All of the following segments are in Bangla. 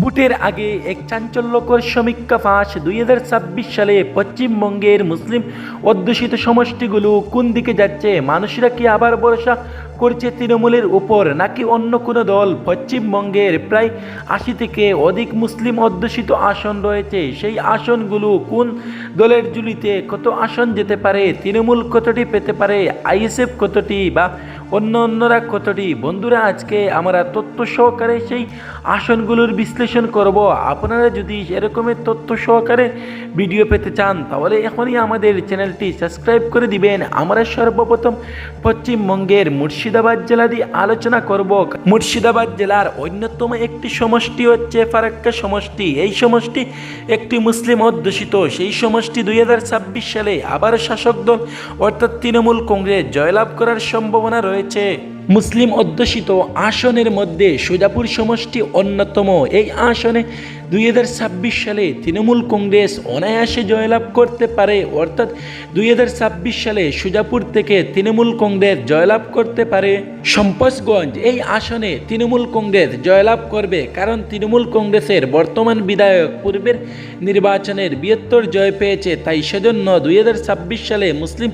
বুটের আগে এক চাঞ্চল্যকর সমীক্ষা ফাঁস দুই হাজার ছাব্বিশ সালে পশ্চিমবঙ্গের মুসলিম অধ্যুষিত সমষ্টিগুলো কোন দিকে যাচ্ছে? মানুষরা কি আবার ভরসা করছে তৃণমূলের উপর, নাকি অন্য কোনো দল? পশ্চিমবঙ্গের প্রায় আশি থেকে অধিক মুসলিম অধ্যুষিত আসন রয়েছে। সেই আসনগুলো কোন দলের জুলিতে কত আসন যেতে পারে? তৃণমূল কতটি পেতে পারে? আইএসএফ কতটি বা অন্য অন্যরা কতটি? বন্ধুরা, আজকে আমরা তথ্য সহকারে সেই আসনগুলোর বিশ্লেষণ করব। আপনারা যদি এরকমের তথ্য সহকারে ভিডিও পেতে চান, তাহলে এখনই আমাদের চ্যানেলটি সাবস্ক্রাইব করে দিবেন। আমরা সর্বপ্রথম পশ্চিমবঙ্গের মুর্শিদাবাদ জেলা দিয়ে আলোচনা করব। মুর্শিদাবাদ জেলার অন্যতম একটি সমষ্টি হচ্ছে ফারাক্কা সমষ্টি। এই সমষ্টি একটি মুসলিম অধ্যুষিত। সেই সমষ্টি দুই হাজার ছাব্বিশ সালে আবার শাসক দল অর্থাৎ তৃণমূল কংগ্রেস, জয়লাভ করার সম্ভাবনা রয়েছে रही মুসলিম অধ্যুষিত আসনের মধ্যে সুজাপুর সমষ্টি অন্যতম। এই আসনে দুই হাজার ছাব্বিশ সালে তৃণমূল কংগ্রেস অনায়াসে জয়লাভ করতে পারে। অর্থাৎ দুই হাজার ছাব্বিশ সালে সুজাপুর থেকে তৃণমূল কংগ্রেস জয়লাভ করতে পারে। সম্পসগঞ্জ, এই আসনে তৃণমূল কংগ্রেস জয়লাভ করবে কারণ তৃণমূল কংগ্রেসের বর্তমান বিধায়ক পূর্বের নির্বাচনের বৃহত্তর জয় পেয়েছে। তাই সেজন্য দুই হাজার ছাব্বিশ সালে মুসলিম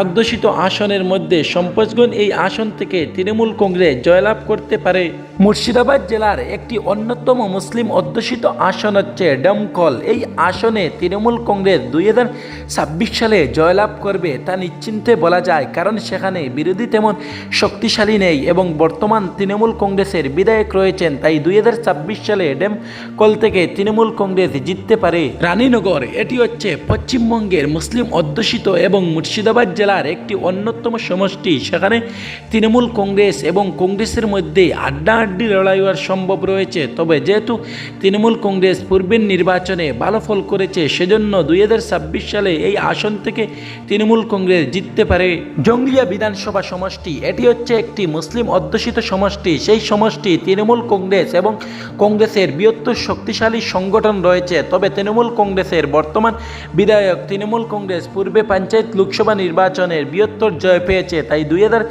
অধ্যুষিত আসনের মধ্যে সম্পসগঞ্জ এই আসন থেকে তৃণমূল কংগ্রেস জয়লাভ করতে পারে। মুর্শিদাবাদ জেলার একটি অন্যতম মুসলিম অধ্যুষিত আসন হচ্ছে ডমকল। এই আসনে তৃণমূল কংগ্রেস দুই হাজার ছাব্বিশ সালে জয়লাভ করবে তা নিশ্চিন্তে বলা যায়, কারণ সেখানে বিরোধী তেমন শক্তিশালী নেই এবং বর্তমান তৃণমূল কংগ্রেসের বিধায়ক রয়েছেন, তাই দুই হাজার ছাব্বিশ সালে ডেমকল থেকে তৃণমূল কংগ্রেস জিততে পারে। রানীনগর, এটি হচ্ছে পশ্চিমবঙ্গের মুসলিম অধ্যুষিত এবং মুর্শিদাবাদ জেলার একটি অন্যতম সমষ্টি। সেখানে তৃণমূল কংগ্রেস এবং কংগ্রেসের মধ্যে আড্ডাআড্ডি লড়াই হওয়ার সম্ভব রয়েছে। তবে যেহেতু তৃণমূল কংগ্রেস পূর্বের নির্বাচনে ভালো ফল করেছে, সেজন্য দুই হাজার ছাব্বিশ সালে এই আসন থেকে তৃণমূল কংগ্রেস জিততে পারে। জঙ্গলিয়া বিধানসভা সমষ্টি, এটি হচ্ছে একটি মুসলিম অধ্যুষিত সমষ্টি। সেই সমষ্টি তৃণমূল কংগ্রেস এবং কংগ্রেসের বৃহত্তর শক্তিশালী সংগঠন রয়েছে। তবে তৃণমূল কংগ্রেসের বর্তমান বিধায়ক তৃণমূল কংগ্রেস পূর্বে পঞ্চায়েত লোকসভা নির্বাচনের বৃহত্তর জয় পেয়েছে, তাই দুই হাজার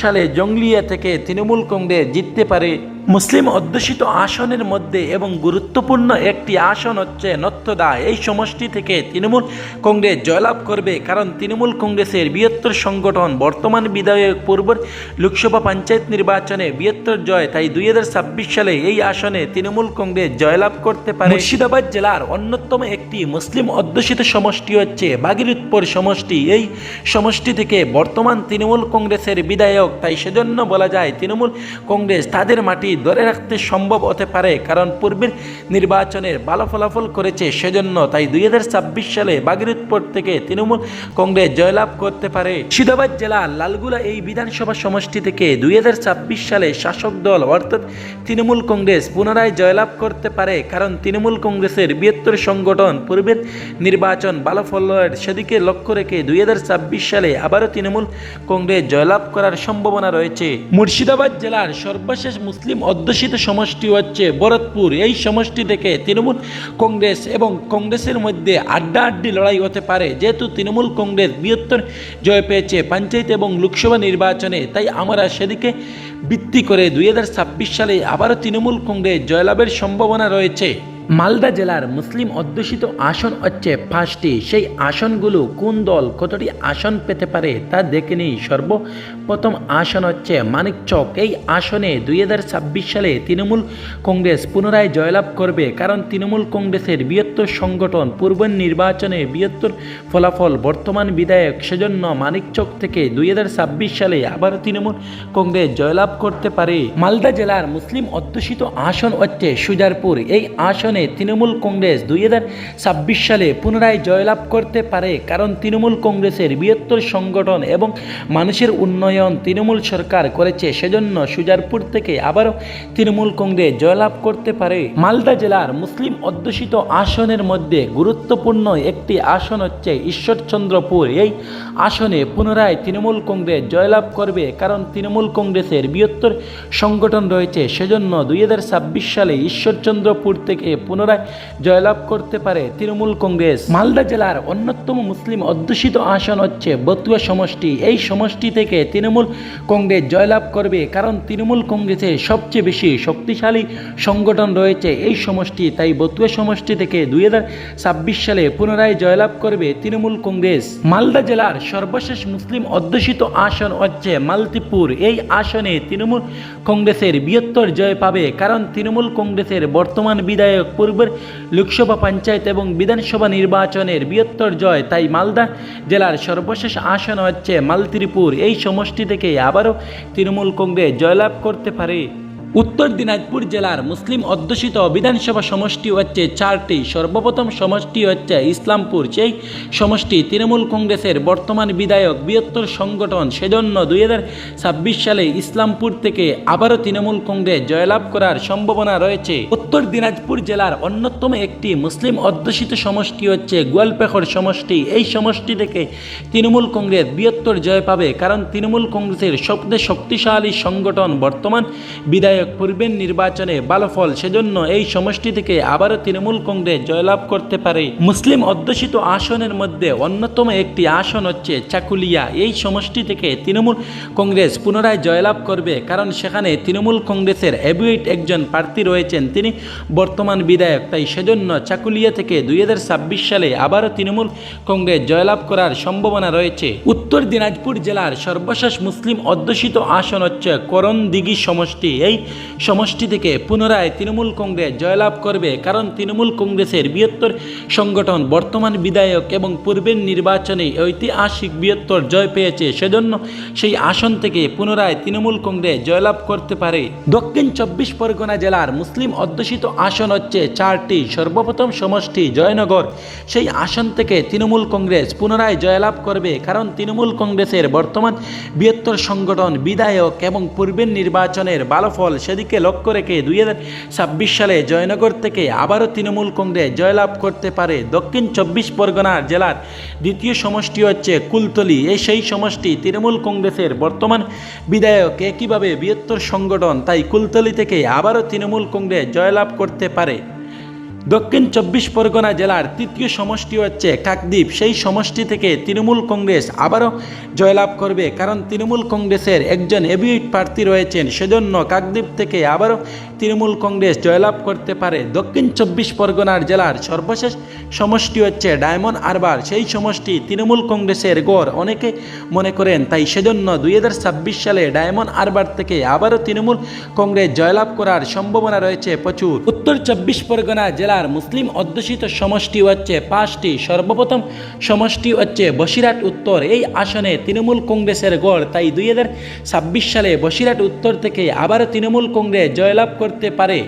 সালে জঙ্গলিয়া থেকে তৃণমূল কংগ্রেস জিততে পারে মুসলিম অধ্যুষিত আসনের মধ্যে এবং গুরুত্বপূর্ণ একটি আসন হচ্ছে নত্যদা এই সমষ্টি থেকে তৃণমূল কংগ্রেস জয়লাভ করবে, কারণ তৃণমূল কংগ্রেসের বৃহত্তর সংগঠন বর্তমান বিধায়ক পূর্বর লোকসভা পঞ্চায়েত নির্বাচনে বৃহত্তর জয়। তাই দুই হাজার ছাব্বিশ সালে এই আসনে তৃণমূল কংগ্রেস জয়লাভ করতে পারে। মুর্শিদাবাদ জেলার অন্যতম একটি মুসলিম অধ্যুষিত সমষ্টি হচ্ছে বাগিরুৎপুর সমষ্টি। এই সমষ্টি থেকে বর্তমান তৃণমূল কংগ্রেসের বিধায়ক, তাই সেজন্য বলা যায় তৃণমূল কংগ্রেস তাদের মাটি ধরে রাখতে সম্ভব হতে পারে, কারণ পূর্বের নির্বাচনের ভালো ফলাফল করেছে সেজন্য তাই দুই সালে বাগিরুৎপুর থেকে তৃণমূল কংগ্রেস জয়লাভ করতে পারে। মুর্শিদাবাদ জেলার লালগুলা এই বিধানসভা সমষ্টি থেকে দুই সালে শাসক দল, অর্থাৎ তৃণমূল কংগ্রেস পুনরায় জয়লাভ করতে পারে, কারণ তৃণমূল কংগ্রেসের বৃহত্তর সংগঠন পূর্বের নির্বাচন ভালো ফলের সেদিকে লক্ষ্য রেখে দুই হাজার ছাব্বিশ সালে আবারও তৃণমূল কংগ্রেস জয়লাভ করার সম্ভাবনা রয়েছে। মুর্শিদাবাদ জেলার সর্বশেষ মুসলিম অধ্যুষিত সমষ্টি হচ্ছে ভরতপুর। এই সমষ্টি থেকে তৃণমূল কংগ্রেস এবং কংগ্রেসের মধ্যে আড্ডা আড্ডি লড়াই হতে পারে। যেহেতু তৃণমূল কংগ্রেস বৃহত্তর জয় পেয়েছে পঞ্চায়েত এবং লোকসভা নির্বাচনে, তাই আমরা সেদিকে ভিত্তি করে দুই হাজার ছাব্বিশ সালে আবারও তৃণমূল কংগ্রেস জয়লাভের সম্ভাবনা রয়েছে। মালদা জেলার মুসলিম অধ্যুষিত আসন হচ্ছে পাঁচটি। সেই আসনগুলো কোন দল কতটি আসন পেতে পারে তা দেখে নিই। সর্বপ্রথম আসন হচ্ছে মানিকচক এই আসনে দুই হাজার ছাব্বিশ সালে তৃণমূল কংগ্রেস পুনরায় জয়লাভ করবে কারণ তৃণমূল কংগ্রেসের বৃহত্তর সংগঠন পূর্ব নির্বাচনে বৃহত্তর ফলাফল বর্তমান বিধায়ক সেজন্য মানিকচক থেকে দুই হাজার ছাব্বিশ সালে আবার তৃণমূল কংগ্রেস জয়লাভ করতে পারে। মালদা জেলার মুসলিম অধ্যুষিত আসন হচ্ছে সুজারপুর। এই আসনে তৃণমূল কংগ্রেস দুই ছাব্বিশ সালে পুনরায় জয়লাভ করতে পারে, কারণ তৃণমূল কংগ্রেসের বৃহত্তর সংগঠন এবং মানুষের উন্নয়ন তৃণমূল সরকার করেছে, সেজন্য সুজারপুর থেকে আবারও তৃণমূল কংগ্রেস জয়লাভ করতে পারে। মালদা জেলার মুসলিম অধ্যুষিত আসনের মধ্যে গুরুত্বপূর্ণ একটি আসন হচ্ছে ঈশ্বরচন্দ্রপুর। এই আসনে পুনরায় তৃণমূল কংগ্রেস জয়লাভ করবে, কারণ তৃণমূল কংগ্রেসের বৃহত্তর সংগঠন রয়েছে, সেজন্য দুই হাজার ছাব্বিশ সালে ঈশ্বরচন্দ্রপুর থেকে পুনরায় জয়লাভ করতে পারে তৃণমূল কংগ্রেস। মালদা জেলার অন্যতম মুসলিম অধ্যুষিত আসন হচ্ছে বতুয়া সমষ্টি। এই সমষ্টি থেকে তৃণমূল কংগ্রেস জয়লাভ করবে কারণ তৃণমূল কংগ্রেসের সবচেয়ে বেশি শক্তিশালী সংগঠন রয়েছে এই সমষ্টি। তাই বতুয়া সমষ্টি থেকে দুই হাজার ছাব্বিশ সালে পুনরায় জয়লাভ করবে তৃণমূল কংগ্রেস। মালদা জেলার সর্বশেষ মুসলিম অধ্যুষিত আসন হচ্ছে মালতিপুর। এই আসনে তৃণমূল কংগ্রেসের বৃহত্তর জয় পাবে কারণ তৃণমূল কংগ্রেসের বর্তমান বিধায়ক পূর্বের লোকসভা পঞ্চায়েত এবং বিধানসভা নির্বাচনের বৃহত্তর জয় তাই মালদা জেলার সর্বশেষ আসন হচ্ছে মালত্রিপুর। এই সমষ্টি থেকে আবারও তৃণমূল কংগ্রেস জয়লাভ করতে পারে। উত্তর দিনাজপুর জেলার মুসলিম অধ্যুষিত বিধানসভা সমষ্টি হচ্ছে চারটি, সর্বপ্রথম সমষ্টি হচ্ছে ইসলামপুর। সেই সমষ্টি তৃণমূল কংগ্রেসের বর্তমান বিধায়ক বৃহত্তর সংগঠন। সেজন্য দুই হাজার ছাব্বিশ সালে ইসলামপুর থেকে আবারও তৃণমূল কংগ্রেস জয়লাভ করার সম্ভাবনা রয়েছে। উত্তর দিনাজপুর জেলার অন্যতম একটি মুসলিম অধ্যুষিত সমষ্টি হচ্ছে গোয়ালপেখর সমষ্টি। এই সমষ্টি থেকে তৃণমূল কংগ্রেস বৃহত্তর জয় পাবে, কারণ তৃণমূল কংগ্রেসের সবচেয়ে শক্তিশালী সংগঠন বর্তমান বিধায়ক পূর্বের নির্বাচনে ভালো ফল সেজন্য এই সমষ্টি থেকে আবারও তৃণমূল কংগ্রেস জয়লাভ করতে পারে। মুসলিম অধ্যুষিত আসনের মধ্যে অন্যতম একটি আসন হচ্ছে চাকুলিয়া। এই সমষ্টি থেকে তৃণমূল কংগ্রেস পুনরায় জয়লাভ করবে, কারণ সেখানে তৃণমূল কংগ্রেসের অ্যাবিউট একজন প্রার্থী রয়েছেন। তিনি বর্তমান বিধায়ক, তাই সেজন্য চাকুলিয়া থেকে দুই হাজার ছাব্বিশ সালে আবারও তৃণমূল কংগ্রেস জয়লাভ করার সম্ভাবনা রয়েছে। উত্তর দিনাজপুর জেলার সর্বশেষ মুসলিম অধ্যুষিত আসন হচ্ছে করণদিঘি সমষ্টি। এই সমষ্টি থেকে পুনরায় তৃণমূল কংগ্রেস জয়লাভ করবে, কারণ তৃণমূল কংগ্রেসের বৃহত্তর সংগঠন বর্তমান বিধায়ক এবং পূর্বের নির্বাচনে ঐতিহাসিক বৃহত্তর জয় পেয়েছে। সেজন্য সেই আসন থেকে পুনরায় তৃণমূল কংগ্রেস জয়লাভ করতে পারে। দক্ষিণ চব্বিশ পরগনা জেলার মুসলিম অধ্যুষিত আসন হচ্ছে চারটি। সর্বপ্রথম সমষ্টি জয়নগর। সেই আসন থেকে তৃণমূল কংগ্রেস পুনরায় জয়লাভ করবে, কারণ তৃণমূল কংগ্রেসের বর্তমান বৃহত্তর সংগঠন বিধায়ক এবং পূর্বের নির্বাচনের ভালো ফল সেদিকে লক্ষ্য রেখে দু হাজার ছাব্বিশ সালে জয়নগর থেকে আবারও তৃণমূল কংগ্রেস জয়লাভ করতে পারে দক্ষিণ চব্বিশ পরগনা জেলার দ্বিতীয় সমষ্টি হচ্ছে কুলতলি। এই সেই সমষ্টি তৃণমূল কংগ্রেসের বর্তমান বিধায়ক একইভাবে বৃহত্তর সংগঠন, তাই কুলতলি থেকে আবারও তৃণমূল কংগ্রেস জয়লাভ করতে পারে। দক্ষিণ চব্বিশ পরগনা জেলার তৃতীয় সমষ্টি হচ্ছে কাকদ্বীপ। সেই সমষ্টি থেকে তৃণমূল কংগ্রেস আবারও জয়লাভ করবে, কারণ তৃণমূল কংগ্রেসের একজন এভিউট প্রার্থী রয়েছেন। সেজন্য কাকদ্বীপ থেকে আবারও তৃণমূল কংগ্রেস জয়লাভ করতে পারে। দক্ষিণ চব্বিশ পরগনার জেলার সর্বশেষ সমষ্টি হচ্ছে ডায়মন্ড আরবার সেই সমষ্টি তৃণমূল কংগ্রেসের গড়, অনেকে মনে করেন। তাই সেজন্য দুই হাজার ছাব্বিশ সালে ডায়মন্ড আরবার থেকে আবারও তৃণমূল কংগ্রেস জয়লাভ করার সম্ভাবনা রয়েছে প্রচুর। উত্তর চব্বিশ পরগনা জেলার মুসলিম অধ্যুষিত সমষ্টি হচ্ছে পাঁচটি, সর্বপ্রথম সমষ্টি হচ্ছে বসিরহাট উত্তর। এই আসনে তৃণমূল কংগ্রেসের গড়, তাই দুই হাজার ছাব্বিশ সালে বসিরহাট উত্তর থেকে আবারও তৃণমূল কংগ্রেস জয়লাভ করতে পারে।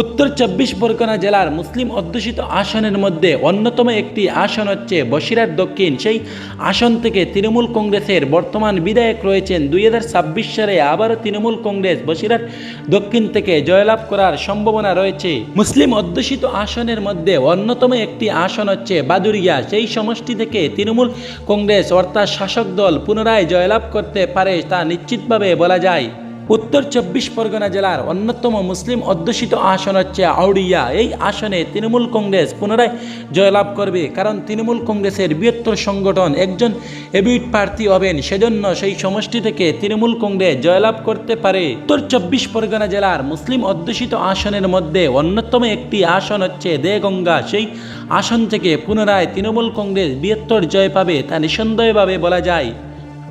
উত্তর চব্বিশ পরগনা জেলার মুসলিম অধ্যুষিত আসনের মধ্যে অন্যতম একটি আসন হচ্ছে বসিরহাট দক্ষিণ। সেই আসন থেকে তৃণমূল কংগ্রেসের বর্তমান বিধায়ক রয়েছেন দুই হাজার ছাব্বিশ সালে আবারও তৃণমূল কংগ্রেস বসিরহাট দক্ষিণ থেকে জয়লাভ করার সম্ভাবনা রয়েছে। মুসলিম অধ্যুষিত আসনের মধ্যে অন্যতম একটি আসন হচ্ছে বাদুরিয়া সেই সমষ্টি থেকে তৃণমূল কংগ্রেস অর্থাৎ শাসক দল পুনরায় জয়লাভ করতে পারে তা নিশ্চিতভাবে বলা যায়। উত্তর চব্বিশ পরগনা জেলার অন্যতম মুসলিম অধ্যুষিত আসন হচ্ছে আউড়িয়া। এই আসনে তৃণমূল কংগ্রেস পুনরায় জয়লাভ করবে, কারণ তৃণমূল কংগ্রেসের বৃহত্তর সংগঠন একজন এবিট প্রার্থী হবেন, সেজন্য সেই সমষ্টি থেকে তৃণমূল কংগ্রেস জয়লাভ করতে পারে। উত্তর চব্বিশ পরগনা জেলার মুসলিম অধ্যুষিত আসনের মধ্যে অন্যতম একটি আসন হচ্ছে দেগঙ্গা। সেই আসন থেকে পুনরায় তৃণমূল কংগ্রেস বৃহত্তর জয় পাবে তা নিঃসন্দেহভাবে বলা যায়।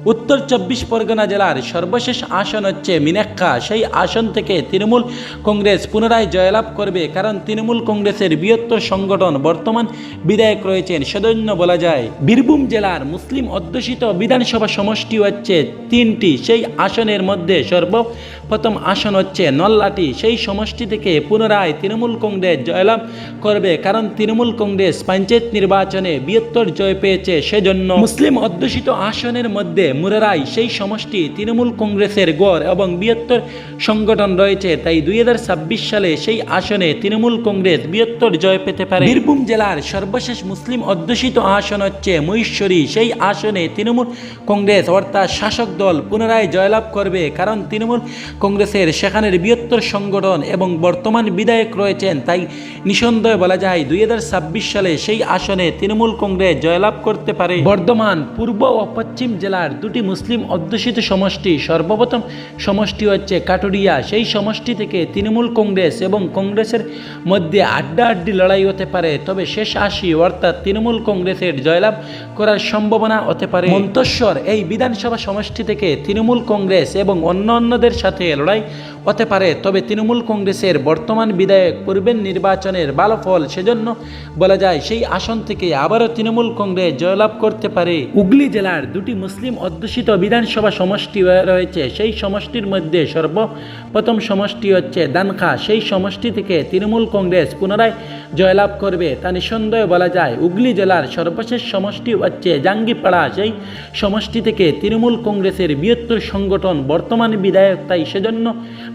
উত্তর চব্বিশ পরগনা জেলার সর্বশেষ আসন হচ্ছে মিনাক্ষা সেই আসন থেকে তৃণমূল কংগ্রেস পুনরায় জয়লাভ করবে, কারণ তৃণমূল কংগ্রেসের বৃহত্তর সংগঠন বর্তমান বিধায়ক রয়েছেন সেজন্য বলা যায়। বীরভূম জেলার মুসলিম অধ্যুষিত বিধানসভা সমষ্টি হচ্ছে তিনটি। সেই আসনের মধ্যে সর্বপ্রথম আসন হচ্ছে নল্লাটি। সেই সমষ্টি থেকে পুনরায় তৃণমূল কংগ্রেস জয়লাভ করবে, কারণ তৃণমূল কংগ্রেস পঞ্চায়েত নির্বাচনে বৃহত্তর জয় পেয়েছে সেজন্য মুসলিম অধ্যুষিত আসনের মধ্যে মুরারাই সেই সমষ্টি তৃণমূল কংগ্রেসের গড় এবং বৃহত্তর সংগঠন রয়েছে। তাই দুই হাজার ছাব্বিশ সালে সেই আসনে তৃণমূল কংগ্রেস বৃহত্তর জয় পেতে পারে। বীরভূম জেলার সর্বশেষ মুসলিম অধ্যুষিত আসন হচ্ছে মহেশ্বরী। সেই আসনে তৃণমূল কংগ্রেস অর্থাৎ শাসক দল পুনরায় জয়লাভ করবে, কারণ তৃণমূল কংগ্রেসের সেখানের বৃহত্তর সংগঠন এবং বর্তমান বিধায়ক রয়েছেন তাই নিঃসন্দেহে বলা যায় দুই হাজার ছাব্বিশ সালে সেই আসনে তৃণমূল কংগ্রেস জয়লাভ করতে পারে। বর্ধমান, পূর্ব ও পশ্চিম জেলার দুটি মুসলিম অধ্যুষিত সমষ্টি, সর্বপ্রথম সমষ্টি হচ্ছে কাটুরিয়া। সেই সমষ্টি থেকে তৃণমূল কংগ্রেস এবং কংগ্রেসের মধ্যে আড্ডাআড্ডি লড়াই হতে পারে, তবে শেষ আসি অর্থাৎ তৃণমূল কংগ্রেসের জয়লাভ করার সম্ভাবনা হতে পারে। মন্তস্বর এই বিধানসভা সমষ্টি থেকে তৃণমূল কংগ্রেস এবং অন্য অন্যদের সাথে লড়াই হতে পারে, তবে তৃণমূল কংগ্রেসের বর্তমান বিধায়ক পূর্বের নির্বাচনের ভালো ফল সেজন্য বলা যায় সেই আসন থেকে আবারও তৃণমূল কংগ্রেস জয়লাভ করতে পারে। হুগলি জেলার দুটি মুসলিম অধ্যুষিত বিধানসভা সমষ্টি রয়েছে, সেই সমষ্টির মধ্যে সর্বপ্রথম সমষ্টি হচ্ছে দানখা। সেই সমষ্টি থেকে তৃণমূল কংগ্রেস পুনরায় জয়লাভ করবে, তা নিঃসন্দেহে বলা যায়। হুগলি জেলার সর্বশেষ সমষ্টি হচ্ছে জাঙ্গিপাড়া। সেই সমষ্টি থেকে তৃণমূল কংগ্রেসের বৃহত্তর সংগঠন বর্তমান বিধায়ক, তাই সেজন্য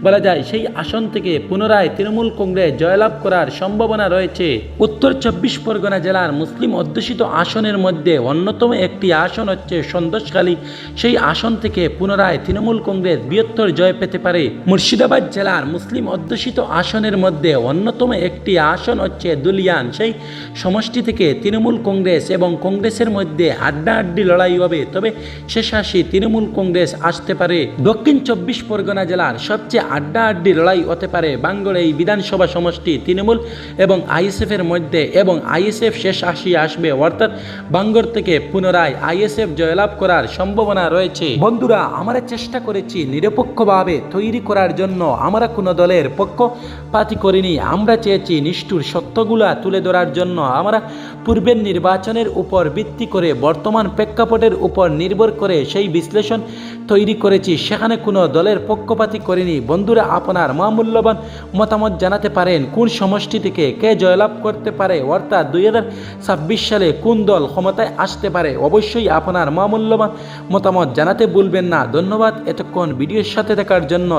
বলা যায়, সেই আসন থেকে পুনরায় তৃণমূল কংগ্রেস জয়লাভ করার সম্ভাবনা রয়েছে। উত্তর চব্বিশ পরগনা জেলার মুসলিম অধ্যুষিত আসনের মধ্যে অন্যতম একটি আসন হচ্ছে সন্তোষখালী। সেই আসন থেকে পুনরায় তৃণমূল কংগ্রেস বৃহত্তর জয় পেতে পারে। মুর্শিদাবাদ জেলার মুসলিম অধ্যুষিত আসনের মধ্যে অন্যতম একটি আসন হচ্ছে দুলিয়ান। সেই সমষ্টি থেকে তৃণমূল কংগ্রেস এবং কংগ্রেসের মধ্যে আড্ডাআড্ডি লড়াই হবে। তবে শেষ আসি তৃণমূল কংগ্রেস আসতে পারে। দক্ষিণ চব্বিশ পরগনা জেলার সবচেয়ে আড্ডাআড্ডি লড়াই হতে পারে। বাঙ্গড় এই বিধানসভা সমষ্টি তৃণমূল এবং আইএসএফের মধ্যে এবং আইএসএফ শেষ আসি আসবে অর্থাৎ বাঙ্গড় থেকে পুনরায় আইএসএফ জয়লাভ করার সম্ভাবনা রয়েছে। বন্ধুরা, আমরা চেষ্টা করেছি নিরপেক্ষভাবে তৈরি করার জন্য। আমরা কোনো দলের পক্ষপাতি করিনি। আমরা চেয়েছি নিষ্ঠুর সত্যগুলা তুলে ধরার জন্য। আমরা পূর্বের নির্বাচনের উপর ভিত্তি করে বর্তমান প্রেক্ষাপটের উপর নির্ভর করে সেই বিশ্লেষণ তৈরি করেছি। সেখানে কোনো দলের পক্ষপাতি করিনি। বন্ধুরা, আপনার মা মূল্যবান মতামত জানাতে পারেন। কোন সমষ্টি থেকে কে জয়লাভ করতে পারে? অর্থাৎ দুই হাজার ছাব্বিশ সালে কোন দল ক্ষমতায় আসতে পারে? অবশ্যই আপনার মা মূল্যবান মতামত জানাতে ভুলবেন না। ধন্যবাদ এতক্ষণ ভিডিওর সাথে থাকার জন্য।